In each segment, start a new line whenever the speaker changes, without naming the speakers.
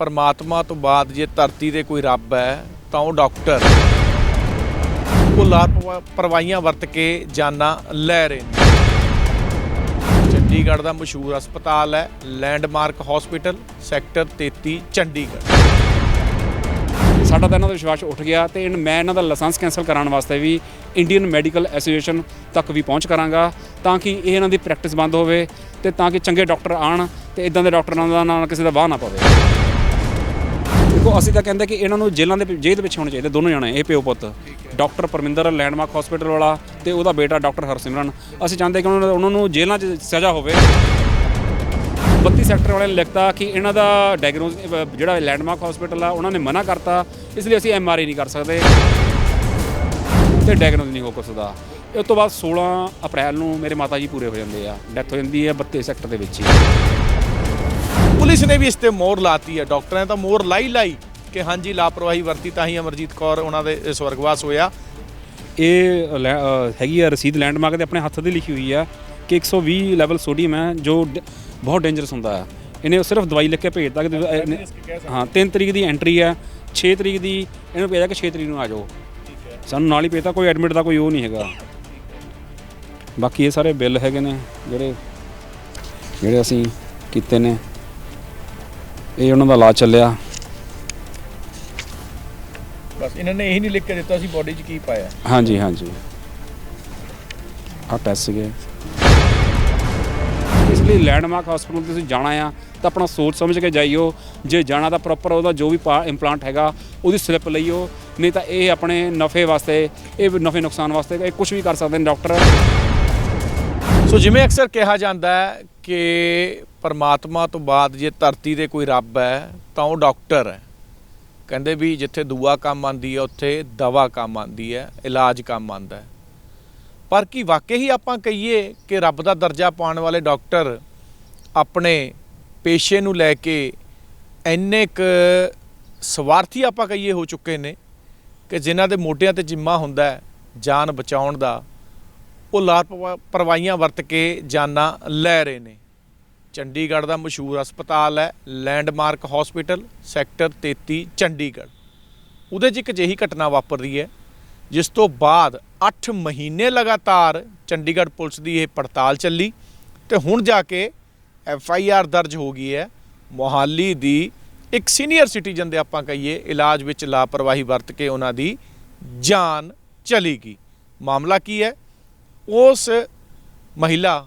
ਪਰਮਾਤਮਾ ਤੋਂ ਬਾਅਦ ਜੇ ਧਰਤੀ ਤੇ ਕੋਈ ਰੱਬ ਹੈ, ਤਾਂ ਉਹ ਡਾਕਟਰ ਉਹ ਲਾਪਰਵਾਹੀਆਂ ਵਰਤ ਕੇ ਜਾਨਾਂ ਲੈ ਰਹੇ ਨੇ। ਚੰਡੀਗੜ੍ਹ ਦਾ ਮਸ਼ਹੂਰ ਹਸਪਤਾਲ ਹੈ, ਲੈਂਡਮਾਰਕ ਹਸਪੀਟਲ, ਸੈਕਟਰ 33 ਚੰਡੀਗੜ੍ਹ।
ਸਾਡਾ ਤਾਂ ਇਹਨਾਂ ਦਾ ਵਿਸ਼ਵਾਸ ਉੱਠ ਗਿਆ ਤੇ ਇਨ- ਮੈਂ ਇਹਨਾਂ ਦਾ ਲਾਇਸੈਂਸ ਕੈਂਸਲ ਕਰਾਉਣ ਵਾਸਤੇ ਵੀ ਇੰਡੀਅਨ ਮੈਡੀਕਲ ਐਸੋਸੀਏਸ਼ਨ ਤੱਕ ਵੀ ਪਹੁੰਚ ਕਰਾਂਗਾ, ਤਾਂ ਕਿ ਇਹ ਇਹਨਾਂ ਦੀ ਪ੍ਰੈਕਟਿਸ ਬੰਦ ਹੋਵੇ ਤੇ ਤਾਂ ਕਿ ਚੰਗੇ ਡਾਕਟਰ ਆਣ ਤੇ ਇਦਾਂ ਦੇ ਡਾਕਟਰਾਂ ਦਾ ਨਾਲ ਕਿਸੇ ਦਾ ਵਾਹ ਨਾ ਪਵੇ। ਦੇਖੋ, ਅਸੀਂ ਤਾਂ ਕਹਿੰਦੇ ਕਿ ਇਹਨਾਂ ਨੂੰ ਜੇਲ੍ਹਾਂ ਦੇ ਜੇਲ੍ਹ ਦੇ ਵਿੱਚ ਹੋਣੇ ਚਾਹੀਦੇ, ਦੋਨੋਂ ਜਾਣੇ, ਇਹ ਪਿਓ ਪੁੱਤ। ਡਾਕਟਰ ਪਰਮਿੰਦਰ ਲੈਂਡਮਾਰਕ ਹਸਪੀਟਲ ਵਾਲਾ ਤੇ ਉਹਦਾ ਬੇਟਾ ਡਾਕਟਰ ਹਰਸਿਮਰਨ। ਅਸੀਂ ਚਾਹੁੰਦੇ ਕਿ ਉਹਨਾਂ ਉਹਨਾਂ ਨੂੰ ਜੇਲ੍ਹਾਂ 'ਚ ਸਜ਼ਾ ਹੋਵੇ। 32 ਸੈਕਟਰ ਵਾਲਿਆਂ ਨੇ ਲਿਖਤਾ ਕਿ ਇਹਨਾਂ ਦਾ ਡਾਇਗਨੋਸ ਜਿਹੜਾ ਲੈਂਡਮਾਰਕ ਹਸਪੀਟਲ ਆ, ਉਹਨਾਂ ਨੇ ਮਨਾ ਕਰਤਾ। ਇਸ ਲਈ ਅਸੀਂ ਐਮਆਰਆਈ ਨਹੀਂ ਕਰ ਸਕਦੇ। ਤੇ ਡਾਇਗਨੋਸ ਨਹੀਂ ਹੋ ਸਕਦਾ। ਉਸ ਤੋਂ ਬਾਅਦ 16 ਅਪ੍ਰੈਲ ਨੂੰ ਮੇਰੇ ਮਾਤਾ ਜੀ ਪੂਰੇ ਹੋ ਜਾਂਦੇ ਆ। ਡੈਥ ਹੋ ਜਾਂਦੀ ਹੈ 32 ਸੈਕਟਰ ਦੇ ਵਿੱਚ ਹੀ।
ਪੁਲਿਸ ਨੇ ਵੀ ਇਸ ਤੇ ਮੋਹਰ ਲਾਤੀ ਹੈ। ਡਾਕਟਰਾਂ ਨੇ ਤਾਂ ਮੋਹਰ ਲਾਈ ਲਾਈ ਕਿ ਹਾਂਜੀ ਲਾਪਰਵਾਹੀ ਵਰਤੀ ਤਾਂ ਹੀ ਅਮਰਜੀਤ ਕੌਰ ਉਹਨਾਂ ਦੇ ਸਵਰਗਵਾਸ ਹੋਇਆ।
ਇਹ ਹੈਗੀ ਆ ਰਸੀਦ ਲੈਂਡਮਾਰਕ ਦੇ ਆਪਣੇ ਹੱਥ ਦੀ ਲਿਖੀ ਹੋਈ ਆ ਕਿ 120 ਲੈਵਲ ਸੋਡੀਅਮ ਹੈ ਜੋ ਬਹੁਤ ਡੇਂਜਰਸ ਹੁੰਦਾ ਹੈ ਇਹਨੇ ਸਿਰਫ ਦਵਾਈ ਲਿਖ ਕੇ ਭੇਜਤਾ ਕਿ ਹਾਂ 3 ਤਰੀਕ ਦੀ ਐਂਟਰੀ ਹੈ 6 ਤਰੀਕ ਦੀ ਇਹਨੂੰ ਭੇਜਿਆ ਕਿ 6 ਤਰੀਕ ਨੂੰ ਆ ਜਾਓ। ਸਾਨੂੰ ਨਾਲ ਹੀ ਭੇਜਤਾ ਕੋਈ ਐਡਮਿਟ ਦਾ ਕੋਈ ਉਹ ਨਹੀਂ ਹੈਗਾ। ਬਾਕੀ ਇਹ ਸਾਰੇ ਬਿੱਲ ਹੈਗੇ ਨੇ ਜਿਹੜੇ ਜਿਹੜੇ ਅਸੀਂ ਕੀਤੇ ਨੇ। ਇਹ ਉਹਨਾਂ ਦਾ ਇਲਾਜ ਚੱਲਿਆ।
ਬਸ ਇਹਨਾਂ ਨੇ ਇਹੀ ਨਹੀਂ ਲਿਖ ਕੇ ਦਿੱਤਾ ਸੀ ਬੋਡੀ 'ਚ ਕੀ ਪਾਇਆ।
ਹਾਂਜੀ ਹਾਂਜੀ। ਆ ਟੈਸਟ ਸੀਗੇ। ਇਸ ਲਈ ਲੈਂਡਮਾਰਕ ਹਸਪੀਟਲ ਤੁਸੀਂ ਜਾਣਾ ਆ ਤਾਂ ਆਪਣਾ ਸੋਚ ਸਮਝ ਕੇ ਜਾਈਓ। ਜੇ ਜਾਣਾ ਤਾਂ ਪ੍ਰੋਪਰ ਉਹਦਾ ਜੋ ਵੀ ਇੰਪਲਾਂਟ ਹੈਗਾ ਉਹਦੀ ਸਲਿੱਪ ਲਈਓ। ਨਹੀਂ ਤਾਂ ਇਹ ਆਪਣੇ ਨਫੇ ਵਾਸਤੇ ਇਹ ਨਫੇ ਨੁਕਸਾਨ ਵਾਸਤੇ ਇਹ ਕੁਝ ਵੀ ਕਰ ਸਕਦੇ ਨੇ ਡਾਕਟਰ
ਸੋ ਜਿਵੇਂ ਅਕਸਰ ਕਿਹਾ ਜਾਂਦਾ ਹੈ ਕਿ ਪਰਮਾਤਮਾ ਤੋਂ ਬਾਅਦ ਜੇ ਧਰਤੀ ਦੇ ਕੋਈ ਰੱਬ ਹੈ, ਤਾਂ ਉਹ ਡਾਕਟਰ ਹੈ। ਕਹਿੰਦੇ ਵੀ ਜਿੱਥੇ ਦੁਆ ਕੰਮ ਆਂਦੀ ਹੈ, ਉੱਥੇ ਦਵਾ ਕੰਮ ਆਂਦੀ ਹੈ, ਇਲਾਜ ਕੰਮ ਆਂਦਾ ਹੈ। ਪਰ ਕੀ ਵਾਕਈ ਹੀ ਆਪਾਂ ਕਹੀਏ ਕਿ ਰੱਬ ਦਾ ਦਰਜਾ ਪਾਉਣ ਵਾਲੇ ਡਾਕਟਰ ਆਪਣੇ ਪੇਸ਼ੇ ਨੂੰ ਲੈ ਕੇ ਇੰਨੇ ਕੁ ਸਵਾਰਥੀ ਆਪਾਂ ਕਹੀਏ ਹੋ ਚੁੱਕੇ ਨੇ ਕਿ ਜਿਨ੍ਹਾਂ ਦੇ ਮੋਢਿਆਂ ਤੇ ਜਿੰਮਾ ਹੁੰਦਾ ਹੈ, ਜਾਨ ਬਚਾਉਣ ਦਾ, ਉਹ ਲਾਪਰਵਾਹੀਆਂ ਵਰਤ ਕੇ ਜਾਨਾਂ ਲੈ ਰਹੇ ਨੇ। ਚੰਡੀਗੜ੍ਹ ਦਾ ਮਸ਼ਹੂਰ ਹਸਪਤਾਲ ਹੈ, ਲੈਂਡਮਾਰਕ ਹਸਪੀਟਲ ਸੈਕਟਰ 33 ਚੰਡੀਗੜ੍ਹ। ਉਹਦੇ 'ਚ ਇੱਕ ਅਜਿਹੀ ਘਟਨਾ ਵਾਪਰਦੀ ਹੈ, ਜਿਸ ਤੋਂ ਬਾਅਦ 8 ਮਹੀਨੇ ਲਗਾਤਾਰ ਚੰਡੀਗੜ੍ਹ ਪੁਲਿਸ ਦੀ ਇਹ ਪੜਤਾਲ ਚੱਲੀ ਤੇ ਹੁਣ ਜਾ ਕੇ ਐਫ ਆਈ ਆਰ ਦਰਜ ਹੋ ਗਈ ਹੈ, ਮੋਹਾਲੀ ਦੀ ਇੱਕ ਸੀਨੀਅਰ ਸਿਟੀਜ਼ਨ ਦੇ ਆਪਾਂ ਕਹੀਏ, ਇਲਾਜ ਵਿੱਚ ਲਾਪਰਵਾਹੀ ਵਰਤ ਕੇ ਉਹਨਾਂ ਦੀ ਜਾਨ ਚਲੀ ਗਈ। ਮਾਮਲਾ ਕੀ ਹੈ? ਉਸ ਮਹਿਲਾ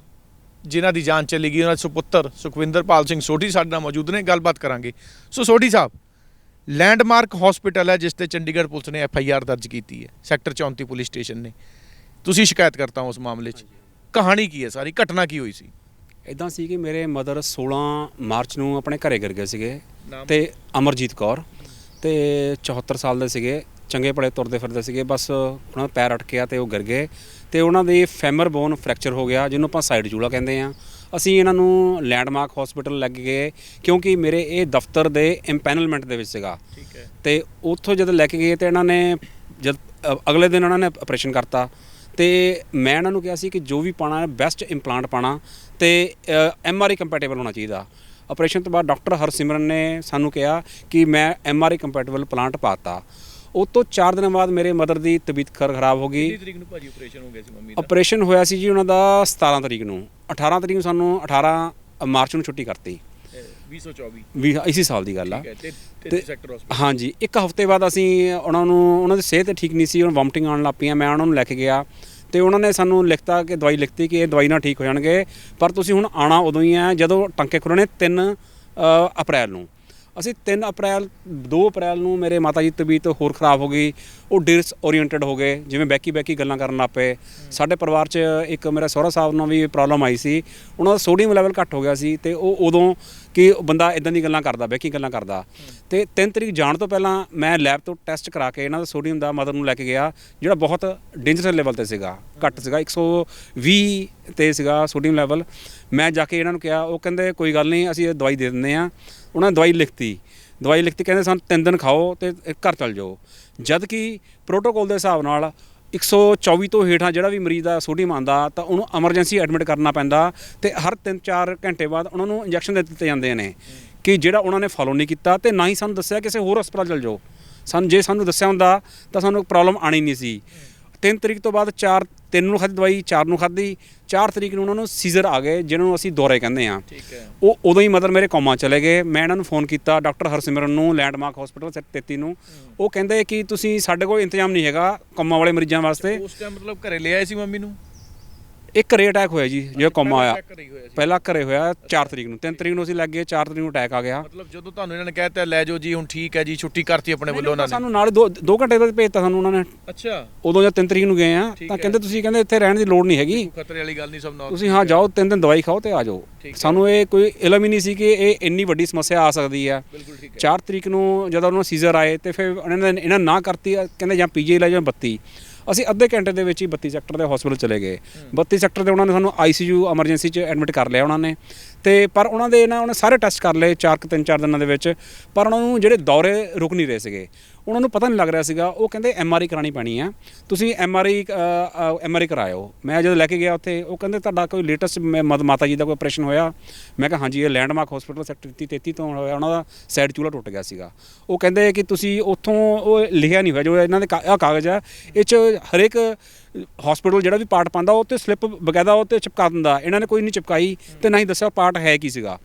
ਜਿਨ੍ਹਾਂ ਦੀ ਜਾਨ ਚਲੀ ਗਈ ਉਹਨਾਂ ਦੇ ਸੁਪੁੱਤਰ ਸੁਖਵਿੰਦਰਪਾਲ ਸਿੰਘ ਸੋਢੀ ਸਾਡੇ ਨਾਲ ਮੌਜੂਦ ਨੇ ਗੱਲਬਾਤ ਕਰਾਂਗੇ। So Sodhi Sahib landmark hospital ਹੈ ਜਿਸ ਤੇ ਚੰਡੀਗੜ੍ਹ ਪੁਲਿਸ ਨੇ ਐਫ ਆਈ ਆਰ ਦਰਜ ਕੀਤੀ ਹੈ ਸੈਕਟਰ 34 ਪੁਲਿਸ ਸਟੇਸ਼ਨ ਨੇ। ਤੁਸੀਂ ਸ਼ਿਕਾਇਤ ਕਰਤਾ ਹੋ ਉਸ ਮਾਮਲੇ 'ਚ। ਕਹਾਣੀ ਕੀ ਹੈ ਸਾਰੀ? ਘਟਨਾ ਕੀ ਹੋਈ ਸੀ?
ਇਦਾਂ ਸੀ ਕਿ ਮੇਰੇ ਮਦਰ 16 ਮਾਰਚ ਨੂੰ ਆਪਣੇ ਘਰੇ ਗਿਰ ਗਏ ਸੀਗੇ? ਤੇ ਅਮਰਜੀਤ ਕੌਰ ਤੇ 74 ਸਾਲ ਦੇ ਸੀਗੇ। ਚੰਗੇ ਭਲੇ ਤੁਰਦੇ ਫਿਰਦੇ ਸੀਗੇ ਬਸ ਉਹਨਾਂ ਦਾ ਪੈਰ ਅਟਕਿਆ ਤੇ ਉਹ ਗਿਰ ਗਏ ਤੇ ਉਹਨਾਂ ਦੇ ਫੈਮਰ ਬੋਨ ਫ੍ਰੈਕਚਰ ਹੋ ਗਿਆ ਜਿਹਨੂੰ ਆਪਾਂ ਸਾਈਡ ਜੂਲਾ ਕਹਿੰਦੇ ਆ ਅਸੀਂ ਇਹਨਾਂ ਨੂੰ ਲੈਂਡਮਾਰਕ ਹਸਪੀਟਲ ਲੱਗ ਗਏ ਕਿਉਂਕਿ ਮੇਰੇ ਇਹ ਦਫ਼ਤਰ ਦੇ ਇੰਪੈਨਲਮੈਂਟ ਦੇ ਵਿੱਚ ਸੀਗਾ।
ਠੀਕ ਹੈ।
ਤੇ ਉੱਥੋਂ ਜਦੋਂ ਲੈ ਕੇ ਗਏ ਤੇ ਇਹਨਾਂ ਨੇ ਜਦ ਅਗਲੇ ਦਿਨ ਉਹਨਾਂ ਨੇ ਆਪਰੇਸ਼ਨ ਕਰਤਾ। ਤੇ ਮੈਂ ਇਹਨਾਂ ਨੂੰ ਕਿਹਾ ਸੀ ਕਿ ਜੋ ਵੀ ਪਾਣਾ ਹੈ ਬੈਸਟ ਇੰਪਲਾਂਟ ਪਾਣਾ ਤੇ ਐਮ ਆਰ ਆਈ ਕੰਪੈਟੀਬਲ ਹੋਣਾ ਚਾਹੀਦਾ। ਆਪਰੇਸ਼ਨ ਤੋਂ ਬਾਅਦ ਡਾਕਟਰ ਹਰਸਿਮਰਨ ਨੇ ਸਾਨੂੰ ਕਿਹਾ ਕਿ ਮੈਂ M R I compatible plant ਪਾਤਾ ਉਹ ਤੋਂ 4 ਦਿਨ ਬਾਅਦ ਮੇਰੇ ਮਦਰ ਦੀ ਤਬੀਅਤ ਖਰ ਖਰਾਬ ਹੋ ਗਈ।
ਤਰੀਕ ਨੂੰ ਭਾਜੀ ਆਪਰੇਸ਼ਨ ਹੋ ਗਿਆ ਸੀ ਮੰਮੀ
ਆਪਰੇਸ਼ਨ ਹੋਇਆ ਸੀ ਜੀ ਉਹਨਾਂ ਦਾ 17 ਤਰੀਕ ਨੂੰ। 18 ਤਰੀਕ ਨੂੰ ਸਾਨੂੰ 18 ਮਾਰਚ ਨੂੰ ਛੁੱਟੀ ਕਰਤੀ।
2024
ਵੀ ਇਸੇ ਸਾਲ ਦੀ ਗੱਲ ਆ।
ਤੇ
ਤੇ-
ਸੈਕਟਰ
ਹਾਂਜੀ ਇੱਕ ਹਫ਼ਤੇ ਬਾਅਦ ਅਸੀਂ ਉਹਨਾਂ ਨੂੰ ਉਹਨਾਂ ਦੀ ਸਿਹਤ ਠੀਕ ਨਹੀਂ ਸੀ ਉਹਨਾਂ ਵੋਮਟਿੰਗ ਆਉਣ ਲੱਗ ਪਈਆਂ ਮੈਂ ਉਹਨਾਂ ਨੂੰ ਲੈ ਕੇ ਗਿਆ। ਤੇ ਉਹਨਾਂ ਨੇ ਸਾਨੂੰ ਲਿਖਤਾ ਕਿ ਦਵਾਈ ਲਿਖਤੀ ਕਿ ਇਹ ਦਵਾਈ ਨਾਲ ਠੀਕ ਹੋ ਜਾਣਗੇ। ਪਰ ਤੁਸੀਂ ਹੁਣ ਆਣਾ ਉਦੋਂ ਹੀ ਹੈ ਜਦੋਂ ਟਾਂਕੇ ਖੁੱਲਣੇ 3 ਅਪ੍ਰੈਲ ਨੂੰ। ਅਸੀਂ 3 ਅਪ੍ਰੈਲ 2 ਅਪ੍ਰੈਲ ਨੂੰ ਮੇਰੇ ਮਾਤਾ ਜੀ ਦੀ ਤਬੀਅਤ ਹੋਰ ਖਰਾਬ ਹੋ ਗਈ, ਉਹ ਡਿਸ ਓਰੀਐਂਟਡ ਹੋ ਗਏ, ਜਿਵੇਂ ਬੈਕੀ ਬੈਕੀ ਗੱਲਾਂ ਕਰਨ ਲੱਗ ਪਏ। ਸਾਡੇ ਪਰਿਵਾਰ 'ਚ ਇੱਕ ਮੇਰਾ ਸਹੁਰਾ ਸਾਹਿਬ ਨੂੰ ਵੀ ਪ੍ਰੋਬਲਮ ਆਈ ਸੀ। ਉਹਨਾਂ ਦਾ ਸੋਡੀਅਮ ਲੈਵਲ ਘੱਟ ਹੋ ਗਿਆ ਸੀ ਤੇ ਉਹ ਉਦੋਂ ਕਿ ਬੰਦਾ ਇਦਾਂ ਦੀ ਗੱਲਾਂ ਕਰਦਾ ਬੈਕੀ ਗੱਲਾਂ ਕਰਦਾ। ਤੇ 3 ਤਰੀਕ ਜਾਣ ਤੋਂ ਪਹਿਲਾਂ ਮੈਂ ਲੈਬ ਤੋਂ ਟੈਸਟ ਕਰਾ ਕੇ ਇਹਨਾਂ ਦਾ ਸੋਡੀਅਮ ਦਾ ਮਦਰ ਨੂੰ ਲੈ ਕੇ ਗਿਆ, ਜਿਹੜਾ ਬਹੁਤ ਡੇਂਜਰਸ ਲੈਵਲ ਤੇ ਸੀਗਾ, ਘੱਟ ਸੀਗਾ 120 ਤੇ ਸੀਗਾ ਸੋਡੀਅਮ ਲੈਵਲ ਮੈਂ ਜਾ ਕੇ ਇਹਨਾਂ ਨੂੰ ਕਿਹਾ, ਉਹ ਕਹਿੰਦੇ ਕੋਈ ਗੱਲ ਨਹੀਂ, ਅਸੀਂ ਇਹ ਦਵਾਈ ਦੇ ਦਿੰਦੇ ਆ ਉਹਨਾਂ ਨੇ ਦਵਾਈ ਲਿਖਤੀ। ਦਵਾਈ ਲਿਖਤੀ, ਕਹਿੰਦੇ ਸਾਨੂੰ ਤਿੰਨ ਦਿਨ ਖਾਓ ਤੇ ਘਰ ਚਲ ਜਾਓ। ਜਦ ਕਿ ਪ੍ਰੋਟੋਕਾਲ ਦੇ ਹਿਸਾਬ ਨਾਲ 124 ਤੋਂ ਹੇਠਾਂ ਜਿਹੜਾ ਵੀ ਮਰੀਜ਼ ਦਾ ਸੋਡੀਅਮ ਆਂਦਾ ਤਾਂ ਉਹਨੂੰ ਐਮਰਜੈਂਸੀ ਐਡਮਿਟ ਕਰਨਾ ਪੈਂਦਾ ਤੇ ਹਰ 3-4 ਘੰਟੇ ਬਾਅਦ ਉਹਨਾਂ ਨੂੰ ਇੰਜੈਕਸ਼ਨ ਦੇ ਦਿੱਤੇ ਜਾਂਦੇ ਨੇ ਕਿ ਜਿਹੜਾ ਉਹਨਾਂ ਨੇ ਫੋਲੋ ਨਹੀਂ ਕੀਤਾ ਤੇ ਨਾ ਹੀ ਸਾਨੂੰ ਦੱਸਿਆ ਕਿਸੇ ਹੋਰ ਹਸਪਤਾਲ ਚਲ ਜਾਓ। ਸਾਨੂੰ ਜੇ ਸਾਨੂੰ ਦੱਸਿਆ ਹੁੰਦਾ ਤਾਂ ਸਾਨੂੰ ਪ੍ਰੋਬਲਮ ਆਣੀ ਨਹੀਂ ਸੀ। 3 ਤਰੀਕ ਤੋਂ ਬਾਅਦ 4 3 ਨੂੰ ਖਾਧੀ ਦਵਾਈ 4 ਨੂੰ ਖਾਧੀ 4 ਤਰੀਕ ਨੂੰ ਉਹਨਾਂ ਨੂੰ ਸੀਜ਼ਰ ਆ ਗਏ ਜਿਹਨਾਂ ਨੂੰ ਅਸੀਂ ਦੌਰੇ ਕਹਿੰਦੇ ਆ ਉਹ ਉਦੋਂ ਹੀ ਮਦਰ ਮੇਰੇ ਕੋਮਾ ਚਲੇ ਗਏ। ਮੈਂ ਇਹਨਾਂ ਨੂੰ ਫੋਨ ਕੀਤਾ ਡਾਕਟਰ ਹਰਸਿਮਰਨ ਨੂੰ ਲੈਂਡਮਾਰਕ ਹਸਪੀਟਲ ਸੈਟ 33 ਨੂੰ। ਉਹ ਕਹਿੰਦੇ ਕਿ ਤੁਸੀਂ ਸਾਡੇ ਕੋਲ ਇੰਤਜ਼ਾਮ ਨਹੀਂ ਹੈਗਾ ਕੋਮਾ ਵਾਲੇ ਮਰੀਜ਼ਾਂ ਵਾਸਤੇ।
ਉਸ ਟਾਈਮ ਮਤਲਬ ਘਰੇ ਲੈ ਆਏ ਸੀ ਮੰਮੀ ਨੂੰ?
ਇੱਕ ਰੇ ਅਟੈਕ ਹੋਇਆ ਜੀ ਜਿਹੜਾ ਕੋਮਾ ਆਇਆ। ਪਹਿਲਾ ਘਰੇ ਹੋਇਆ 4 ਤਰੀਕ ਨੂੰ 3 ਤਰੀਕ ਨੂੰ ਅਸੀਂ ਲੱਗ ਗਏ 4 ਤਰੀਕ ਨੂੰ ਅਟੈਕ ਆ ਗਿਆ।
ਮਤਲਬ ਜਦੋਂ ਤੁਹਾਨੂੰ ਇਹਨਾਂ ਨੇ ਕਹਿਤਾ ਲੈ ਜਾਓ ਜੀ ਹੁਣ ਠੀਕ ਹੈ ਜੀ ਛੁੱਟੀ ਕਰਤੀ ਆਪਣੇ ਵੱਲੋਂ ਉਹਨਾਂ ਨੇ।
ਸਾਨੂੰ ਨਾਲ 2 2 ਘੰਟੇ ਬਾਅਦ ਭੇਜਤਾ ਸਾਨੂੰ ਉਹਨਾਂ ਨੇ।
ਅੱਛਾ।
ਉਦੋਂ ਜਦ 3 ਤਰੀਕ ਨੂੰ ਗਏ ਆ ਤਾਂ। ਕਹਿੰਦੇ ਤੁਸੀਂ ਕਹਿੰਦੇ ਇੱਥੇ ਰਹਿਣ ਦੀ ਲੋੜ ਨਹੀਂ ਹੈਗੀ।
ਖਤਰੇ ਵਾਲੀ ਗੱਲ ਨਹੀਂ ਸਭ ਨਾਲ।
ਤੁਸੀਂ ਹਾਂ ਜਾਓ ਤਿੰਨ ਦਿਨ ਦਵਾਈ ਖਾਓ ਤੇ ਆ ਜਾਓ। ਸਾਨੂੰ ਇਹ ਕੋਈ ਇਲਮ ਹੀ ਨਹੀਂ ਸੀ ਕਿ ਇਹ ਇੰਨੀ ਵੱਡੀ ਸਮੱਸਿਆ ਆ ਸਕਦੀ ਆ
ਹੈ।
4 ਤਰੀਕ ਨੂੰ ਜਦੋਂ ਉਹਨਾਂ ਸੀਜ਼ਰ ਆਏ ਤੇ ਫਿਰ ਉਹਨਾਂ ਨੇ ਇਹਨਾਂ ਨਾ ਕਰਤੀ ਕਹਿੰਦੇ ਜਾਂ ਪੀਜੀ ਲੈ ਜਾਂ 32 ਅਸੀਂ ਅੱਧੇ ਘੰਟੇ ਦੇ ਵਿੱਚ ਹੀ 32 ਸੈਕਟਰ ਦੇ ਹਸਪੀਟਲ ਚਲੇ ਗਏ। 32 ਸੈਕਟਰ ਦੇ ਉਹਨਾਂ ਨੇ ਸਾਨੂੰ ਆਈਸੀਯੂ ਐਮਰਜੈਂਸੀ 'ਚ ਐਡਮਿਟ ਕਰ ਲਿਆ ਉਹਨਾਂ ਨੇ। ਤੇ ਪਰ ਉਹਨਾਂ ਦੇ ਨਾ ਉਹਨੇ ਸਾਰੇ ਟੈਸਟ ਕਰ ਲਏ 4 ਤਿੰਨ ਚਾਰ ਦਿਨਾਂ ਦੇ ਵਿੱਚ, ਪਰ ਉਹਨਾਂ ਨੂੰ ਜਿਹੜੇ ਦੌਰੇ ਰੁਕ ਨਹੀਂ ਰਹੇ ਸੀਗੇ। ਉਹਨਾਂ ਨੂੰ ਪਤਾ ਨਹੀਂ ਲੱਗ ਰਿਹਾ ਸੀਗਾ, ਉਹ ਕਹਿੰਦੇ ਐਮਆਰਆਈ ਕਰਾਣੀ ਪੈਣੀ ਆ। ਤੁਸੀਂ ਐਮਆਰਆਈ ਐਮਆਰਆਈ ਕਰਾਇਓ। ਮੈਂ ਜਦੋਂ ਲੈ ਕੇ ਗਿਆ ਉੱਥੇ, ਉਹ ਕਹਿੰਦੇ ਤੁਹਾਡਾ ਕੋਈ ਲੇਟੈਸਟ ਮਾਤਾ ਜੀ ਦਾ ਕੋਈ ਆਪਰੇਸ਼ਨ ਹੋਇਆ। ਮੈਂ ਕਿਹਾ ਹਾਂਜੀ, ਇਹ ਲੈਂਡਮਾਰਕ ਹਸਪੀਟਲ ਸੈਕਟਰ 33 ਤੋਂ ਹੋਇਆ, ਉਹਨਾਂ ਦਾ ਸਾਈਡ ਚੂਲਾ ਟੁੱਟ ਗਿਆ ਸੀਗਾ। ਉਹ ਕਹਿੰਦੇ ਕਿ ਤੁਸੀਂ ਉੱਥੋਂ ਉਹ ਲਿਖਿਆ ਨਹੀਂ ਹੋਇਆ, ਜੋ ਇਹਨਾਂ ਦੇ ਕਾ- ਆਹ ਕਾਗਜ਼ ਆ, ਇਹ ਚ ਹਰੇਕ ਹਸਪੀਟਲ ਜਿਹੜਾ ਵੀ ਪਾਰਟ ਪਾਉਂਦਾ, ਉਹ ਤੇ ਸਲਿੱਪ ਬਕਾਇਦਾ ਉਹ ਤੇ ਚਿਪਕਾ ਦਿੰਦਾ। ਇਹਨਾਂ ਨੇ ਕੋਈ ਨਹੀਂ ਚਿਪਕਾਈ ਤੇ ਨਾ ਹੀ ਦੱਸਿਆ ਪਾਰਟ ਹੈ ਕੀ ਸੀਗਾ।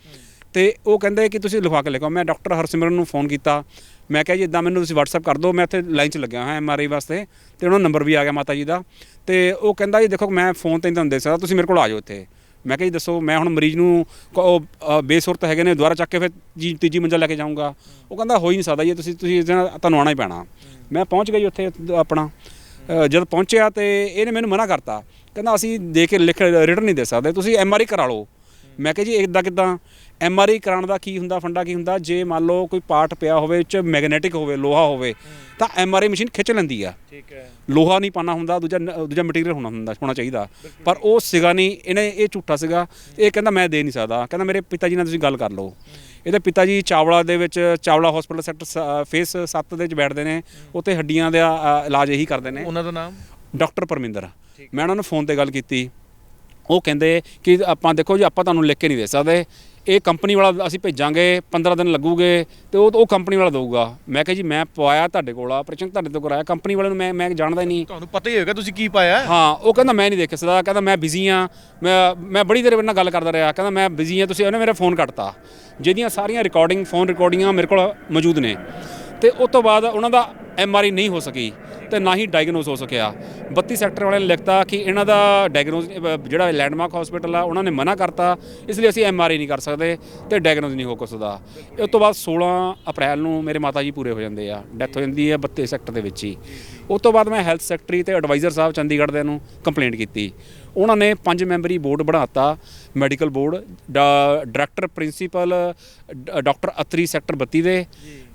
ਤੇ ਉਹ ਕਹਿੰਦੇ ਕਿ ਤੁਸੀਂ ਲਿਖਵਾ ਕੇ ਲਿਖੋ ਮੈਂ ਡਾਕਟਰ ਹਰਸਿਮਰਨ ਨੂੰ ਫੋਨ ਕੀਤਾ। ਮੈਂ ਕਿਹਾ ਜੀ ਇਦਾਂ ਮੈਨੂੰ ਤੁਸੀਂ WhatsApp ਕਰ ਦਿਓ, ਮੈਂ ਇੱਥੇ ਲਾਈਨ 'ਚ ਲੱਗਿਆ ਹਾਂ ਐਮਆਰਆਈ ਵਾਸਤੇ ਤੇ ਉਹਨਾਂ ਨੰਬਰ ਵੀ ਆ ਗਿਆ ਮਾਤਾ ਜੀ ਦਾ। ਤੇ ਉਹ ਕਹਿੰਦਾ ਜੀ, ਦੇਖੋ, ਮੈਂ ਫੋਨ ਤੇ ਨਹੀਂ ਤੁਹਾਨੂੰ ਦੇ ਸਕਦਾ, ਤੁਸੀਂ ਮੇਰੇ ਕੋਲ ਆ ਜਾਓ ਇੱਥੇ। ਮੈਂ ਕਿਹਾ ਜੀ, ਦੱਸੋ, ਮੈਂ ਹੁਣ ਮਰੀਜ਼ ਨੂੰ ਕ- ਉਹ ਬੇਸੁਰਤ ਹੈਗੇ ਨੇ, ਦੁਬਾਰਾ ਚੱਕ ਕੇ ਫਿਰ ਜੀ, ਤੀਜੀ ਮੰਜ਼ਲ ਲੈ ਕੇ ਜਾਊਂਗਾ। ਉਹ ਕਹਿੰਦਾ, ਹੋ ਹੀ ਨਹੀਂ ਸਕਦਾ ਜੀ, ਤੁਸੀਂ ਤੁਸੀਂ ਇਹਦੇ ਨਾਲ ਤੁਹਾਨੂੰ ਆਉਣਾ ਹੀ ਪੈਣਾ। ਮੈਂ ਪਹੁੰਚ ਗਈ ਜੀ ਉੱਥੇ ਆਪਣਾ। ਜਦ ਪਹੁੰਚਿਆ ਤੇ ਇਹਨੇ ਮੈਨੂੰ ਮਨਾ ਕਰਤਾ। ਕਹਿੰਦਾ ਅਸੀਂ ਦੇ ਕੇ ਲਿਖ ਰਿਟਰਨ ਨਹੀਂ ਦੇ ਸਕਦੇ। ਤੁਸੀਂ ਐਮਆਰਆਈ ਕਰਾ ਲਓ। ਮੈਂ ਕਿਹਾ ਜੀ ਇਦਾਂ ਕਿਦਾਂ? ਐਮਆਰਆਈ ਕਰਾਉਣ ਦਾ ਕੀ ਹੁੰਦਾ ਫੰਡਾ ਕੀ ਹੁੰਦਾ? ਜੇ ਮੰਨ ਲਓ ਕੋਈ ਪਾਰਟ ਪਿਆ ਹੋਵੇ ਵਿੱਚ ਮੈਗਨੈਟਿਕ ਹੋਵੇ ਲੋਹਾ ਹੋਵੇ ਤਾਂ ਐਮਆਰਆਈ ਮਸ਼ੀਨ ਖਿੱਚ ਲੈਂਦੀ ਆ।
ਠੀਕ ਹੈ।
ਲੋਹਾ ਨਹੀਂ ਪਾਣਾ ਹੁੰਦਾ ਦੂਜਾ ਦੂਜਾ ਮਟੀਰੀਅਲ ਹੋਣਾ ਹੁੰਦਾ ਹੋਣਾ ਚਾਹੀਦਾ। ਪਰ ਉਹ ਸੀਗਾ ਨਹੀਂ ਇਹਨੇ ਇਹ ਝੂਠਾ ਸੀਗਾ। ਇਹ ਕਹਿੰਦਾ ਮੈਂ ਦੇ ਨਹੀਂ ਸਕਦਾ। ਕਹਿੰਦਾ ਮੇਰੇ ਪਿਤਾ ਜੀ ਨਾਲ ਤੁਸੀਂ ਗੱਲ ਕਰ ਲਓ। ਇਹਦੇ ਪਿਤਾ ਜੀ ਚਾਵਲਾ ਦੇ ਵਿੱਚ ਚਾਵਲਾ ਹਸਪੀਟਲ ਸੈਕਟਰ ਫੇਸ 7 ਦੇ ਵਿੱਚ ਬੈਠਦੇ ਨੇ। ਉੱਥੇ ਹੱਡੀਆਂ ਦਾ ਇਲਾਜ ਇਹੀ ਕਰਦੇ ਨੇ।
ਉਹਨਾਂ ਦਾ ਨਾਮ?
ਡਾਕਟਰ ਪਰਮਿੰਦਰ। ਮੈਂ ਉਹਨਾਂ ਨੂੰ ਫੋਨ ਤੇ ਗੱਲ ਕੀਤੀ। ਉਹ ਕਹਿੰਦੇ ਕਿ ਆਪਾਂ ਦੇਖੋ ਜੀ ਆਪਾਂ ਤੁਹਾਨੂੰ ਲਿਖ ਕੇ ਨਹੀਂ ਦੇ ਸਕਦੇ। ਇਹ ਕੰਪਨੀ ਵਾਲਾ ਅਸੀਂ ਭੇਜਾਂਗੇ 15 ਦਿਨ ਲੱਗੂਗੇ ਤੇ ਉਹ ਉਹ ਕੰਪਨੀ ਵਾਲਾ ਦਊਗਾ। ਮੈਂ ਕਿਹਾ ਜੀ ਮੈਂ ਪਵਾਇਆ ਤੁਹਾਡੇ ਕੋਲ ਆਪਰੇਸ਼ਨ ਤੁਹਾਡੇ ਤੋਂ ਕਰਾਇਆ। ਕੰਪਨੀ ਵਾਲੇ ਨੂੰ ਮੈਂ ਮੈਂ ਜਾਣਦਾ ਹੀ ਨਹੀਂ।
ਤੁਹਾਨੂੰ ਪਤਾ ਹੀ ਹੋਵੇਗਾ ਤੁਸੀਂ ਕੀ ਪਾਇਆ। ਹੈ।
ਹਾਂ ਉਹ ਕਹਿੰਦਾ ਮੈਂ ਨਹੀਂ ਦੇਖ ਸਕਦਾ। ਕਹਿੰਦਾ ਮੈਂ ਬਿਜ਼ੀ ਆ ਮੈਂ ਮੈਂ ਬੜੀ ਦੇਰ ਨਾਲ ਗੱਲ ਕਰਦਾ ਰਿਹਾ। ਕਹਿੰਦਾ ਮੈਂ ਬਿਜ਼ੀ ਆ ਤੁਸੀਂ ਉਹਨੇ ਮੇਰਾ ਫੋਨ ਕੱਟਤਾ। ਜਿਹਦੀਆਂ ਸਾਰੀਆਂ ਰਿਕਾਰਡਿੰਗ ਫੋਨ ਰਿਕਾਰਡਿੰਗਾਂ ਮੇਰੇ ਕੋਲ ਮੌਜੂਦ ਨੇ। ਤੇ ਉਸ ਤੋਂ ਬਾਅਦ ਉਹਨਾਂ ਦਾ ਐਮਆਰਆਈ ਨਹੀਂ ਹੋ ਸਕੀ ਤੇ ਨਾ ਹੀ ਡਾਇਗਨੋਸ ਹੋ ਸਕਿਆ। 32 ਸੈਕਟਰ ਵਾਲਿਆਂ ਨੇ ਲਿਖਤਾ ਕਿ ਇਹਨਾਂ ਦਾ ਡਾਇਗਨੋਸ ਜਿਹੜਾ ਲੈਂਡਮਾਰਕ ਹਸਪੀਟਲ ਆ, ਉਹਨਾਂ ਨੇ ਮਨਾ ਕਰਤਾ, ਇਸ ਲਈ ਅਸੀਂ ਐਮਆਰਆਈ ਨਹੀਂ ਕਰ ਸਕਦੇ ਤੇ ਡਾਇਗਨੋਸ ਨਹੀਂ ਹੋ ਸਕਦਾ। ਉਸ ਤੋਂ ਬਾਅਦ 16 ਅਪ੍ਰੈਲ ਨੂੰ ਮੇਰੇ ਮਾਤਾ ਜੀ ਪੂਰੇ ਹੋ ਜਾਂਦੇ ਆ ਡੈਥ ਹੋ ਜਾਂਦੀ ਹੈ 32 ਸੈਕਟਰ ਦੇ ਵਿੱਚ ਹੀ। ਉਸ ਤੋਂ ਬਾਅਦ ਮੈਂ ਹੈਲਥ ਸੈਕਟਰੀ ਤੇ ਐਡਵਾਈਜ਼ਰ ਸਾਹਿਬ ਚੰਡੀਗੜ੍ਹ ਦੇ ਨੂੰ ਕੰਪਲੇਂਟ ਕੀਤੀ। ਉਹਨਾਂ ਨੇ ਪੰਜ ਮੈਂਬਰੀ ਬੋਰਡ ਬਣਾਤਾ, medical board director principal doctor Atri sector 32 ਦੇ,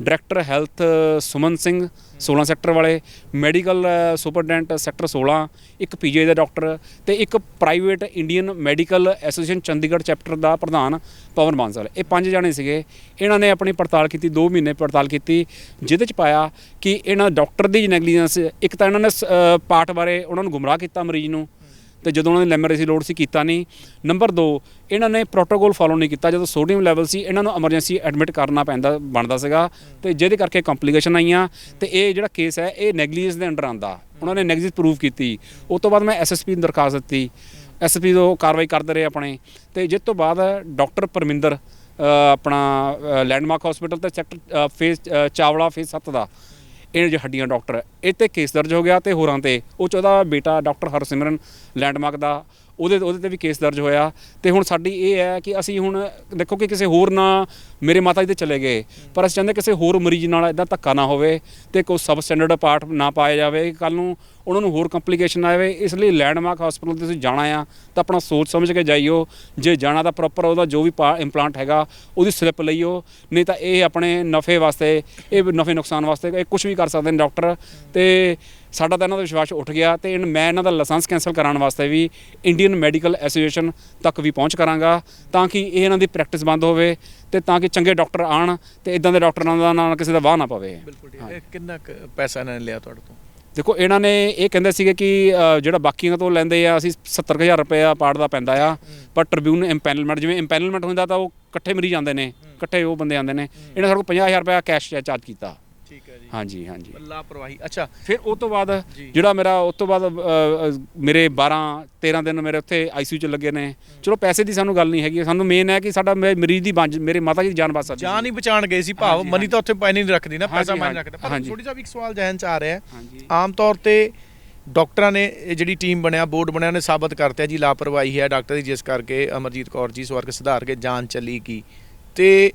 director health Suman Singh 16 sector ਵਾਲੇ, ਮੈਡੀਕਲ ਸੁਪਰਡੈਂਟ ਸੈਕਟਰ 16 ਇੱਕ ਪੀਜੀ ਦਾ ਡਾਕਟਰ ਤੇ ਇੱਕ private Indian Medical Association Chandigarh chapter ਦਾ ਪ੍ਰਧਾਨ ਪਵਨ ਬਾਂਸਲ। ਇਹ ਪੰਜ ਜਾਣੇ ਸੀਗੇ। ਇਹਨਾਂ ਨੇ ਆਪਣੀ ਪੜਤਾਲ ਕੀਤੀ 2 ਮਹੀਨੇ ਪੜਤਾਲ ਕੀਤੀ, ਜਿਹਦੇ ਚ ਪਾਇਆ ਕਿ ਇਹਨਾਂ ਡਾਕਟਰ ਦੀ ਨੈਗਲੀਜੈਂਸ ਇੱਕ ਤਾਂ ਇਹਨਾਂ ਨੇ ਸ- ਪਾਰਟ ਬਾਰੇ ਉਹਨਾਂ ਨੂੰ ਗੁੰਮਰਾਹ ਕੀਤਾ ਮਰੀਜ਼ ਨੂੰ ਤੇ ਜਦੋਂ ਉਹਨਾਂ ਨੇ ਲੈਮਰੇਸੀ ਲੋਡ ਸੀ, ਕੀਤਾ ਨਹੀਂ। ਨੰਬਰ 2 ਇਹਨਾਂ ਨੇ ਪ੍ਰੋਟੋਕੋਲ ਫਾਲੋ ਨਹੀਂ ਕੀਤਾ। ਜਦੋਂ ਸੋਡੀਅਮ ਲੈਵਲ ਸੀ, ਇਹਨਾਂ ਨੂੰ ਐਮਰਜੈਂਸੀ ਐਡਮਿਟ ਕਰਨਾ ਪੈਂਦਾ, ਬਣਦਾ ਸੀਗਾ। ਤੇ ਜਿਹਦੇ ਕਰਕੇ ਕੰਪਲਿਕੇਸ਼ਨ ਆਈਆਂ। ਤੇ ਇਹ ਜਿਹੜਾ ਕੇਸ ਹੈ, ਇਹ ਨੈਗਲੀਜੈਂਸ ਦੇ ਅੰਡਰ ਆਂਦਾ ਉਹਨਾਂ ਨੇ ਨੈਗਲੀਜੈਂਸ ਪ੍ਰੂਵ ਕੀਤੀ। ਉਸ ਤੋਂ ਬਾਅਦ ਮੈਂ ਐਸਐਸਪੀ ਨੂੰ ਦਰਖਾਸਤ ਦਿੱਤੀ। ਐਸਪੀ ਤੋਂ ਕਾਰਵਾਈ ਕਰਦੇ ਰਹੇ ਆਪਣੇ। ਤੇ ਜਿਸ ਤੋਂ ਬਾਅਦ ਡਾਕਟਰ ਪਰਮਿੰਦਰ ਆਪਣਾ ਲੈਂਡਮਾਰਕ ਹਸਪੀਟਲ ਤੇ ਸੈਕਟਰ ਫੇਸ ਚਾਵਲਾ ਫੇਸ 7 ਦਾ। ਇਹ ਜੋ ਹੱਡੀਆਂ ਡਾਕਟਰ ਇਹ ਤੇ ਕੇਸ ਦਰਜ ਹੋ ਗਿਆ ਤੇ ਹੋਰਾਂ ਤੇ, ਉਹ 'ਚ ਉਹਦਾ ਬੇਟਾ ਡਾਕਟਰ ਹਰਸਿਮਰਨ ਲੈਂਡਮਾਰਕ ਦਾ ਉਹਦੇ ਉਹਦੇ ਤੇ ਵੀ ਕੇਸ ਦਰਜ ਹੋਇਆ ਤੇ ਹੁਣ ਸਾਡੀ ਇਹ ਹੈ ਕਿ ਅਸੀਂ ਹੁਣ ਦੇਖੋ ਕਿ ਕਿਸੇ ਹੋਰ ਨਾ ਮੇਰੇ ਮਾਤਾ ਜੀ ਤੇ ਚਲੇ ਗਏ, ਪਰ ਅਸੀਂ ਚਾਹੁੰਦੇ ਕਿਸੇ ਹੋਰ ਮਰੀਜ਼ ਨਾਲ ਇਦਾਂ ਧੱਕਾ ਨਾ ਹੋਵੇ ਤੇ ਕੋਈ ਸਬ ਸਟੈਂਡਰਡ ਪਾਰਟ ਨਾ ਪਾਇਆ ਜਾਵੇ ਕੱਲ ਨੂੰ ਉਹਨਾਂ ਨੂੰ ਹੋਰ ਕੰਪਲਿਕੇਸ਼ਨ ਆਵੇ ਇਸ ਲਈ ਲੈਂਡਮਾਰਕ ਹਸਪੀਟਲ ਤੇ ਤੁਸੀਂ ਜਾਣਾ ਆ, ਤਾਂ ਆਪਣਾ ਸੋਚ ਸਮਝ ਕੇ ਜਾਈਓ, ਜੇ ਜਾਣਾ ਤਾਂ ਪ੍ਰੋਪਰ ਉਹਦਾ ਜੋ ਵੀ ਇੰਪਲਾਂਟ ਹੈਗਾ, ਉਹਦੀ ਸਲਿੱਪ ਲਈਓ, ਨਹੀਂ ਤਾਂ ਇਹ ਆਪਣੇ ਨਫੇ ਵਾਸਤੇ, ਇਹ ਨਫੇ ਨੁਕਸਾਨ ਵਾਸਤੇ ਇਹ ਕੁਝ ਵੀ ਕਰ ਸਕਦੇ ਨੇ ਡਾਕਟਰ ਤੇ ਸਾਡਾ ਤਾਂ ਇਹਨਾਂ ਦਾ ਵਿਸ਼ਵਾਸ ਉੱਠ ਗਿਆ ਤੇ ਮੈਂ ਇਹਨਾਂ ਦਾ ਲਾਇਸੈਂਸ ਕੈਂਸਲ ਕਰਾਉਣ ਵਾਸਤੇ ਵੀ ਇੰਡੀਅਨ ਮੈਡੀਕਲ ਐਸੋਸੀਏਸ਼ਨ ਤੱਕ ਵੀ ਪਹੁੰਚ ਕਰਾਂਗਾ ਤਾਂ ਕਿ ਇਹ ਇਹਨਾਂ ਦੀ ਪ੍ਰੈਕਟਿਸ ਬੰਦ ਹੋਵੇ ਤੇ ਤਾਂ ਕਿ ਚੰਗੇ ਡਾਕਟਰ ਆਣ ਤੇ ਇਦਾਂ ਦੇ ਡਾਕਟਰਾਂ ਦਾ ਨਾਲ ਕਿਸੇ ਦਾ ਵਾਹ ਨਾ ਪਵੇ।
ਬਿਲਕੁਲ ਕਿੰਨਾ ਕੁ ਪੈਸਾ ਇਹਨਾਂ ਨੇ ਲਿਆ ਤੁਹਾਡੇ ਤੋਂ?
ਦੇਖੋ ਇਹਨਾਂ ਨੇ ਇਹ ਕਹਿੰਦੇ ਸੀਗੇ ਕਿ ਜਿਹੜਾ ਬਾਕੀਆਂ ਤੋਂ ਲੈਂਦੇ ਆ ਅਸੀਂ 70000 ਰੁਪਏ ਪਾੜ ਦਾ ਪੈਂਦਾ ਆ ਪਰ ਟ੍ਰਿਬਿਊਨ ਇੰਪੈਨਲਮੈਂਟ ਜਿਵੇਂ ਇੰਪੈਨਲਮੈਂਟ ਹੁੰਦਾ ਤਾਂ ਉਹ ਇਕੱਠੇ ਮਰੀ ਜਾਂਦੇ ਨੇ ਇਕੱਠੇ ਉਹ ਬੰਦੇ ਆਉਂਦੇ ਨੇ। ਇਹਨਾਂ ਸਾਡੇ ਕੋਲ 50000 ਰੁਪਏ ਕੈਸ਼ ਚਾਰਜ ਕੀਤਾ।
ਠੀਕ ਹੈ ਜੀ।
ਹਾਂਜੀ ਹਾਂਜੀ।
ਲਾਪਰਵਾਹੀ। ਅੱਛਾ
ਫਿਰ ਉਸ ਤੋਂ ਬਾਅਦ। ਜਿਹੜਾ ਮੇਰਾ ਉਸ ਤੋਂ ਬਾਅਦ ਅ, ਅ, ਮੇਰੇ 12 13 ਦਿਨ ਮੇਰੇ ਉੱਥੇ ਆਈਸੀਯੂ ਚ ਲੱਗੇ ਨੇ। ਚਲੋ ਪੈਸੇ ਦੀ ਸਾਨੂੰ ਗੱਲ ਨਹੀਂ ਹੈਗੀ। ਸਾਨੂੰ ਮੇਨ ਹੈ ਕਿ ਸਾਡਾ ਮੇ- ਮਰੀਜ਼ ਦੀ ਬਾਂਝ- ਮੇਰੇ ਮਾਤਾ ਜੀ ਦੀ ਜਾਨ ਬਚ ਸਕਦੀ
ਜਾਨ ਹੀ ਬਚਾਣ ਗਏ ਸੀ ਭਾਵ।
ਹਾਂਜੀ,
ਮਨੀ ਤਾਂ ਉੱਥੇ ਪੈਣੀ ਨਹੀਂ ਰੱਖਦੀ ਨਾ ਪੈਸਾ
ਹਾਂਜੀ,
ਮਾਇਨੇ ਰੱਖਦਾ। ਪਰ
ਹਾਂਜੀ।
ਥੋੜੀ ਜਿਹਾ ਵੀ ਇੱਕ ਸਵਾਲ ਜਹਨ ਚ ਆ ਰਿਹਾ ਹੈ।
ਹਾਂਜੀ।
ਆਮ ਤੌਰ ਤੇ ਡਾਕਟਰਾਂ ਨੇ ਇਹ ਜਿਹੜੀ ਟੀਮ ਬਣਿਆ ਬੋਰਡ ਬਣਿਆ ਨੇ ਸਾਬਤ ਕਰਤਾ ਜੀ ਲਾਪਰਵਾਹੀ ਹੈ ਡਾਕਟਰ ਦੀ ਜਿਸ ਕਰਕੇ ਅਮਰਜੀਤ ਕੌਰ ਜੀ ਸਵਰਗ ਸੁਧਾਰ ਕੇ ਜਾਨ ਚਲੀ ਗਈ। ਤੇ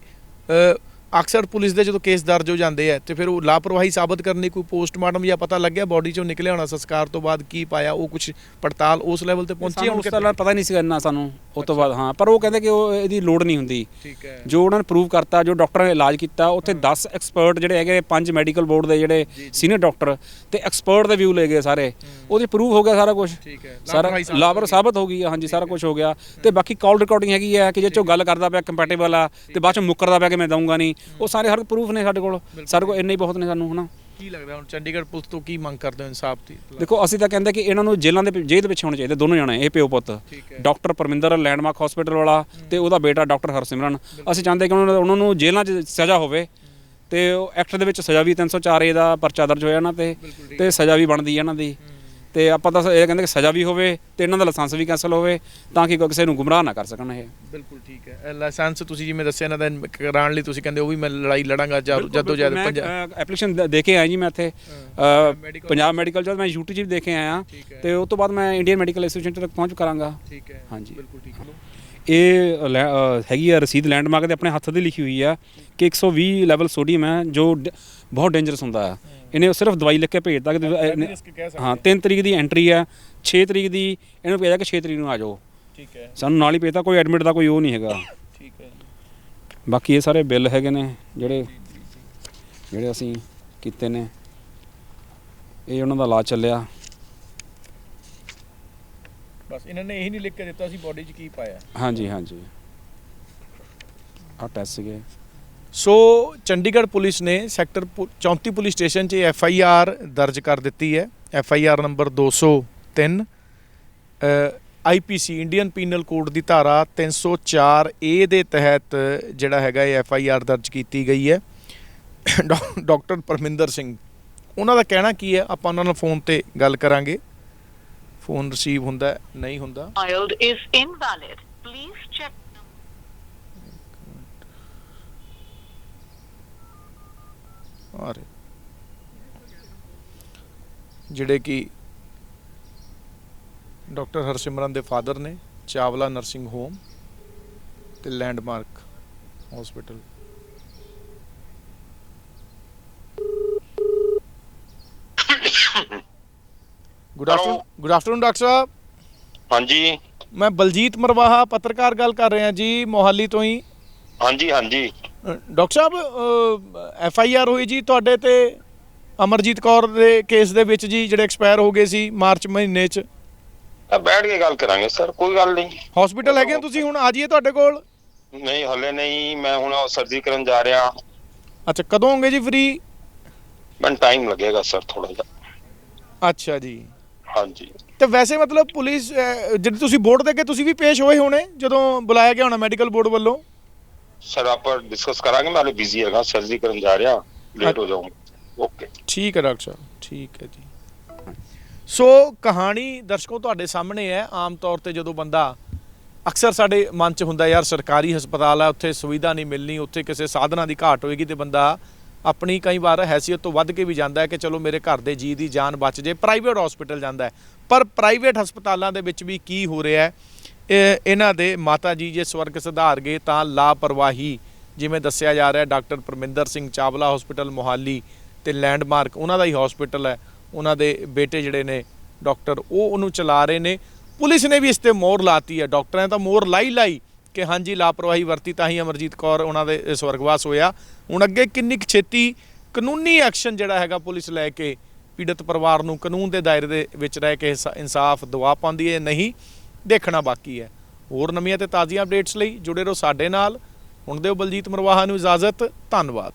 ਅ, ਅਕਸਰ ਪੁਲਿਸ ਦੇ ਜਦੋਂ ਕੇਸ ਦਰਜ ਹੋ ਜਾਂਦੇ ਆ ਤੇ ਫਿਰ ਉਹ ਲਾਪਰਵਾਹੀ ਸਾਬਤ ਕਰਨ ਲਈ ਕੋਈ ਪੋਸਟਮਾਰਟਮ ਜਾਂ ਪਤਾ ਲੱਗਿਆ ਬਾਡੀ ਚੋਂ ਨਿਕਲਿਆ ਹੋਣਾ ਸੰਸਕਾਰ ਤੋਂ ਬਾਅਦ ਕੀ ਪਾਇਆ ਉਹ ਕੁਝ ਪੜਤਾਲ ਉਸ ਲੈਵਲ ਤੇ ਪਹੁੰਚੀ
ਉਸ ਤਰ੍ਹਾਂ ਪਤਾ ਨਹੀਂ ਸੀ ਇੰਨਾ ਸਾਨੂੰ। ਉਸ ਤੋਂ ਬਾਅਦ ਹਾਂ ਪਰ ਉਹ ਕਹਿੰਦੇ ਕਿ ਉਹ ਇਹਦੀ ਲੋੜ ਨਹੀਂ ਹੁੰਦੀ।
ਠੀਕ ਹੈ।
ਜੋ ਉਹਨਾਂ ਨੇ ਪ੍ਰੂਵ ਕਰਤਾ ਜੋ ਡਾਕਟਰਾਂ ਨੇ ਇਲਾਜ ਕੀਤਾ ਉੱਥੇ 10 ਐਕਸਪਰਟ ਜਿਹੜੇ ਹੈਗੇ ਪੰਜ ਮੈਡੀਕਲ ਬੋਰਡ ਦੇ ਜਿਹੜੇ ਸੀਨੀਅਰ ਡਾਕਟਰ ਤੇ ਐਕਸਪਰਟ ਦੇ ਵਿਊ ਲੈ ਗਏ ਸਾਰੇ। ਉਹਦੇ ਪ੍ਰੂਵ ਹੋ ਗਿਆ ਸਾਰਾ ਕੁਝ
ਠੀਕ ਹੈ।
ਸਾਰਾ ਲਾਭਰ ਸਾਬਤ ਹੋ ਗਈ। ਹਾਂਜੀ ਸਾਰਾ ਕੁਝ ਹੋ ਗਿਆ। ਤੇ ਬਾਕੀ ਕਾਲ ਰਿਕਾਰਡਿੰਗ ਹੈਗੀ ਆ ਕਿ ਜੇ ਚੋਂ ਗੱਲ ਕਰਦਾ ਪਿਆ ਕੰਪੈਟੀਬਲ ਆ ਤੇ ਬਾਅਦ ਚੋਂ ਮੁੱਕਰਦਾ ਪਿਆ ਕਿ ਮੈਂ ਦਊਂਗਾ ਨਹੀਂ। ਉਹ ਸਾਰੇ ਹਰ ਪ੍ਰੂਫ ਨੇ ਸਾਡੇ ਕੋਲ। ਸਾਡੇ ਕੋਲ ਇੰਨੇ ਹੀ ਬਹੁਤ ਨੇ ਸਾਨੂੰ ਹਨਾ।
ਕੀ ਲੱਗਦਾ ਹੁਣ ਚੰਡੀਗੜ੍ਹ ਪੁਲਿਸ ਤੋਂ ਕੀ ਮੰਗ ਕਰਦੇ ਹੋ ਇਨਸਾਫ ਦੀ?
ਦੇਖੋ ਅਸੀਂ ਤਾਂ ਕਹਿੰਦੇ ਕਿ ਇਹਨਾਂ ਨੂੰ ਜੇਲ੍ਹਾਂ ਦੇ ਜੇਲ੍ਹ ਦੇ ਵਿੱਚ ਹੋਣੇ ਚਾਹੀਦੇ ਦੋਨੋਂ ਜਣੇ ਇਹ ਪਿਓ ਪੁੱਤ। ਡਾਕਟਰ ਪਰਮਿੰਦਰ ਲੈਂਡਮਾਰਕ ਹਸਪੀਟਲ ਵਾਲਾ ਤੇ ਉਹਦਾ ਬੇਟਾ ਡਾਕਟਰ ਹਰਸਿਮਰਨ। ਅਸੀਂ ਚਾਹੁੰਦੇ ਕਿ ਉਹਨਾਂ ਨੂੰ ਉਹਨਾਂ ਨੂੰ ਜੇਲ੍ਹਾਂ 'ਚ ਸਜ਼ਾ ਹੋਵੇ ਤੇ ਉਹ ਐਕਟ ਦੇ ਵਿੱਚ ਸਜ਼ਾ ਵੀ 304 ਏ ਦਾ ਪਰਚਾ ਦਰਜ ਹੋਇਆ ਇਹਨਾਂ ਤੇ ਤੇ ਸਜ਼ਾ ਵੀ ਬਣਦੀ ਹੈ ਇਹਨਾਂ ਦੀ। ਤੇ ਆਪਾਂ ਤਾਂ ਇਹ ਕਹਿੰਦੇ ਕਿ ਸਜ਼ਾ ਵੀ ਹੋਵੇ ਤੇ ਇਹਨਾਂ ਦਾ ਲਾਇਸੈਂਸ ਵੀ ਕੈਂਸਲ ਹੋਵੇ ਤਾਂ ਕਿ ਕਿਸੇ ਨੂੰ ਗੁੰਮਰਾਹ ਨਾ ਕਰ ਸਕਣ ਇਹ।
ਬਿਲਕੁਲ ਠੀਕ ਹੈ। ਲਾਇਸੈਂਸ ਤੁਸੀਂ ਜਿਵੇਂ ਦੱਸਿਆ ਇਹਨਾਂ ਦਾ ਕਰਾਉਣ ਲਈ ਤੁਸੀਂ ਕਹਿੰਦੇ ਉਹ ਵੀ ਮੈਂ ਲੜਾਈ ਲੜਾਂਗਾ ਜਦੋਂ ਜਦ
ਮੈਂ
ਪੰਜਾਬ
ਐਪਲੀਕੇਸ਼ਨ ਦੇ ਕੇ ਆਇਆ ਜੀ ਮੈਂ ਇੱਥੇ। ਪੰਜਾਬ ਮੈਡੀਕਲ ਜਦ ਮੈਂ ਯੂਟੀ ਵੀ ਦੇਖ ਕੇ ਆਇਆ ਤੇ ਉਸ ਤੋਂ ਬਾਅਦ ਮੈਂ ਇੰਡੀਅਨ ਮੈਡੀਕਲ ਐਸੋਸੀਏਸ਼ਨ ਤੱਕ ਪਹੁੰਚ ਕਰਾਂਗਾ।
ਠੀਕ ਹੈ।
ਹਾਂਜੀ।
ਬਿਲਕੁਲ ਠੀਕ ਹੈ।
ਇਹ ਹੈਗੀ ਆ ਰਸੀਦ ਲੈਂਡਮਾਰਕ ਦੇ ਆਪਣੇ ਹੱਥ ਦੀ ਲਿਖੀ ਹੋਈ ਆ ਕਿ 120 ਲੈਵਲ ਸੋਡੀਅਮ ਹੈ ਜੋ ਬਹੁਤ ਡੇਂਜਰਸ ਹੁੰਦਾ ਹੈ। ਇਹਨੇ ਸਿਰਫ ਦਵਾਈ ਲਿਖ ਕੇ ਭੇਜਦਾ ਕਿ ਤੁਸੀਂ- ਇਹਨੇ-
ਰਿਸਕ ਕਹਿ ਸਕਦੇ
ਹਾਂ 3 ਤਰੀਕ ਦੀ ਐਂਟਰੀ ਹੈ 6 ਤਰੀਕ ਦੀ ਇਹਨੂੰ ਭੇਜਿਆ ਕਿ 6 ਤਰੀਕ ਨੂੰ ਆ ਜਾਓ।
ਠੀਕ ਹੈ।
ਸਾਨੂੰ ਨਾਲ ਹੀ ਭੇਜਤਾ ਕੋਈ ਐਡਮਿਟ ਦਾ ਕੋਈ ਉਹ ਨਹੀਂ ਹੈਗਾ।
ਠੀਕ ਹੈ।
ਬਾਕੀ ਇਹ ਸਾਰੇ ਬਿੱਲ ਹੈਗੇ ਨੇ ਜਿਹੜੇ ਜਿਹੜੇ ਅਸੀਂ ਕੀਤੇ ਨੇ। ਇਹ ਉਹਨਾਂ ਦਾ ਇਲਾਜ ਚੱਲਿਆ।
ਬਸ ਇਹਨਾਂ ਨੇ ਇਹੀ ਨਹੀਂ ਲਿਖ ਕੇ ਦਿੱਤਾ ਸੀ ਬਾਡੀ 'ਚ ਕੀ ਪਾਇਆ।
ਹਾਂਜੀ ਹਾਂਜੀ। ਆ ਟੈਸਟ ਸੀਗੇ।
ਸੋ ਚੰਡੀਗੜ੍ਹ ਪੁਲਿਸ ਨੇ ਸੈਕਟਰ ਪੁ- 34 ਪੁਲਿਸ ਸਟੇਸ਼ਨ 'ਚ ਐਫ ਆਈ ਆਰ ਦਰਜ ਕਰ ਦਿੱਤੀ ਹੈ F I R number 203 I P C, Indian penal code ਦੀ ਧਾਰਾ 304 ਏ ਦੇ ਤਹਿਤ ਜਿਹੜਾ ਹੈਗਾ ਇਹ ਐਫ ਆਈ ਆਰ ਦਰਜ ਕੀਤੀ ਗਈ ਹੈ ਡਾ- ਡਾਕਟਰ ਪਰਮਿੰਦਰ ਸਿੰਘ, ਉਹਨਾਂ ਦਾ ਕਹਿਣਾ ਕੀ ਹੈ ਆਪਾਂ ਉਹਨਾਂ ਨਾਲ ਫੋਨ ਤੇ ਗੱਲ ਕਰਾਂਗੇ ਫੋਨ ਰਿਸੀਵ ਹੁੰਦਾ ਨਹੀਂ ਹੁੰਦਾ
dialed is invalid. Please check.
ਆ ਰਹੇ ਜਿਹੜੇ ਕਿ ਡਾਕਟਰ ਹਰਸਿਮਰਨ ਦੇ ਫਾਦਰ ਨੇ ਚਾਵਲਾ ਨਰਸਿੰਗ ਹੋਮ ਤੇ landmark hospital. Good afternoon good afternoon doctor ਸਾਹਿਬ।
ਹਾਂਜੀ।
ਮੈਂ ਬਲਜੀਤ ਮਰਵਾਹਾ ਪੱਤਰਕਾਰ ਗੱਲ ਕਰ ਰਿਹਾ ਜੀ ਮੋਹਾਲੀ ਤੋਂ ਹੀ।
ਹਾਂਜੀ ਹਾਂਜੀ।
Doctor Sahib F I R ਹੋਈ ਜੀ ਤੁਹਾਡੇ ਤੇ ਅਮਰਜੀਤ ਕੌਰ ਦੇ ਕੇਸ ਦੇ ਵਿੱਚ ਜੀ ਜਿਹੜੇ ਐਕਸਪਾਇਰ ਹੋ ਗਏ ਸੀ ਮਾਰਚ ਮਹੀਨੇ ਚ।
ਆ ਬੈਠ ਕੇ ਗੱਲ ਕਰਾਂਗੇ ਸਰ ਕੋਈ ਗੱਲ ਨਹੀਂ।
ਹਸਪੀਟਲ ਹੈਗੇ ਤੁਸੀਂ ਹੁਣ? ਆ ਜਾਈਏ ਤੁਹਾਡੇ ਕੋਲ।
ਨਹੀਂ ਹਲੇ ਨਹੀਂ ਮੈਂ ਹੁਣ ਸਰਜਰੀ ਕਰਨ ਜਾ ਰਿਹਾ।
ਅੱਛਾ ਕਦੋਂ ਹੋਗੇ ਜੀ ਫ੍ਰੀ
ਮੈਨੂੰ ਟਾਈਮ ਲੱਗੇਗਾ ਸਰ ਥੋੜਾ ਜਿਹਾ।
ਅੱਛਾ ਜੀ।
ਹਾਂਜੀ।
ਤੇ ਵੈਸੇ ਮਤਲਬ ਪੁਲਿਸ ਜਦੋਂ ਤੁਸੀਂ ਬੋਰਡ ਦੇ ਅੱਗੇ ਤੁਸੀਂ ਵੀ ਪੇਸ਼ ਹੋਏ ਹੋਣੇ ਜਦੋਂ ਬੁਲਾਇਆ ਗਿਆ ਹੋਣਾ ਮੈਡੀਕਲ ਬੋਰਡ ਵੱਲੋਂ?
ਸਰ ਆਪਾਂ ਡਿਸਕਸ ਕਰਾਂਗੇ ਮੈਂ ਹਲੇ ਬਿਜ਼ੀ ਹੈਗਾ ਸਰਜਰੀ ਕਰਨ ਜਾ ਰਿਹਾ ਲੇਟ ਹੋ ਜਾਊਂਗਾ। ਓਕੇ
ਠੀਕ ਹੈ ਡਾਕਟਰ ਸਾਹਿਬ। ਠੀਕ ਹੈ ਜੀ। ਸੋ ਕਹਾਣੀ ਦਰਸ਼ਕੋ ਤੁਹਾਡੇ ਸਾਹਮਣੇ ਹੈ। ਆਮ ਤੌਰ ਤੇ ਜਦੋਂ ਬੰਦਾ ਅਕਸਰ ਸਾਡੇ ਮਨ 'ਚ ਹੁੰਦਾ ਯਾਰ ਸਰਕਾਰੀ ਹਸਪਤਾਲ ਹੈ ਉੱਥੇ ਸੁਵਿਧਾ ਨਹੀਂ ਮਿਲਣੀ ਉੱਥੇ ਕਿਸੇ ਸਾਧਨਾਂ ਦੀ ਘਾਟ ਹੋਏਗੀ ਤੇ ਬੰਦਾ ਆਪਣੀ ਕਈ ਵਾਰ ਹੈਸੀਅਤ ਤੋਂ ਵੱਧ ਕੇ ਵੀ ਜਾਂਦਾ ਹੈ ਕਿ ਚਲੋ ਮੇਰੇ ਘਰ ਦੇ ਜੀ ਦੀ ਜਾਨ ਬਚ ਜੇ ਪ੍ਰਾਈਵੇਟ ਹਸਪੀਟਲ ਜਾਂਦਾ ਹੈ। ਪਰ ਪ੍ਰਾਈਵੇਟ ਹਸਪਤਾਲਾਂ ਦੇ ਵਿੱਚ ਵੀ ਕੀ ਹੋ ਰਿਹਾ ਹੈ? ਇਹਨਾਂ ਦੇ ਮਾਤਾ ਜੀ ਜੇ ਸਵਰਗ ਸੁਧਾਰ ਗਏ ਤਾਂ ਲਾਪਰਵਾਹੀ, ਜਿਵੇਂ ਦੱਸਿਆ ਜਾ ਰਿਹਾ, ਡਾਕਟਰ ਪਰਮਿੰਦਰ ਸਿੰਘ ਚਾਵਲਾ ਹਸਪੀਟਲ ਮੋਹਾਲੀ ਤੇ ਲੈਂਡਮਾਰਕ ਉਹਨਾਂ ਦਾ ਹੀ ਹਸਪੀਟਲ ਹੈ। ਉਹਨਾਂ ਦੇ ਬੇਟੇ ਜਿਹੜੇ ਨੇ, ਡਾਕਟਰ, ਉਹ ਉਹਨੂੰ ਚਲਾ ਰਹੇ ਨੇ। ਪੁਲਿਸ ਨੇ ਵੀ ਇਸ ਤੇ ਮੋਹਰ ਲਾਤੀ ਹੈ। ਡਾਕਟਰਾਂ ਤਾਂ ਮੋਹਰ ਲਾਈ ਲਾਈ ਕਿ ਹਾਂਜੀ, ਲਾਪਰਵਾਹੀ ਵਰਤੀ ਤਾਂ ਹੀ ਅਮਰਜੀਤ ਕੌਰ ਉਹਨਾਂ ਦੇ ਸਵਰਗਵਾਸ ਹੋਇਆ। ਹੁਣ ਅੱਗੇ ਕਿੰਨੀ ਕੁ ਛੇਤੀ ਕਾਨੂੰਨੀ ਐਕਸ਼ਨ ਜਿਹੜਾ ਹੈਗਾ ਪੁਲਿਸ ਲੈ ਕੇ ਪੀੜਤ ਪਰਿਵਾਰ ਨੂੰ ਕਾਨੂੰਨ ਦੇ ਦਾਇਰੇ ਦੇ ਵਿੱਚ ਰਹਿ ਕੇ ਇਨਸਾਫ ਦਵਾ ਪਾਉਂਦੀ ਹੈ ਨਹੀਂ? ਦੇਖਣਾ ਬਾਕੀ ਹੈ। ਹੋਰ ਨਵੀਆਂ ਤੇ ਤਾਜ਼ੀਆਂ ਅਪਡੇਟਸ ਲਈ ਜੁੜੇ ਰਹੋ ਸਾਡੇ ਨਾਲ। ਹੁਣ ਦਿਓ ਬਲਜੀਤ ਮਰਵਾਹਾ ਨੂੰ ਇਜਾਜ਼ਤ। ਧੰਨਵਾਦ।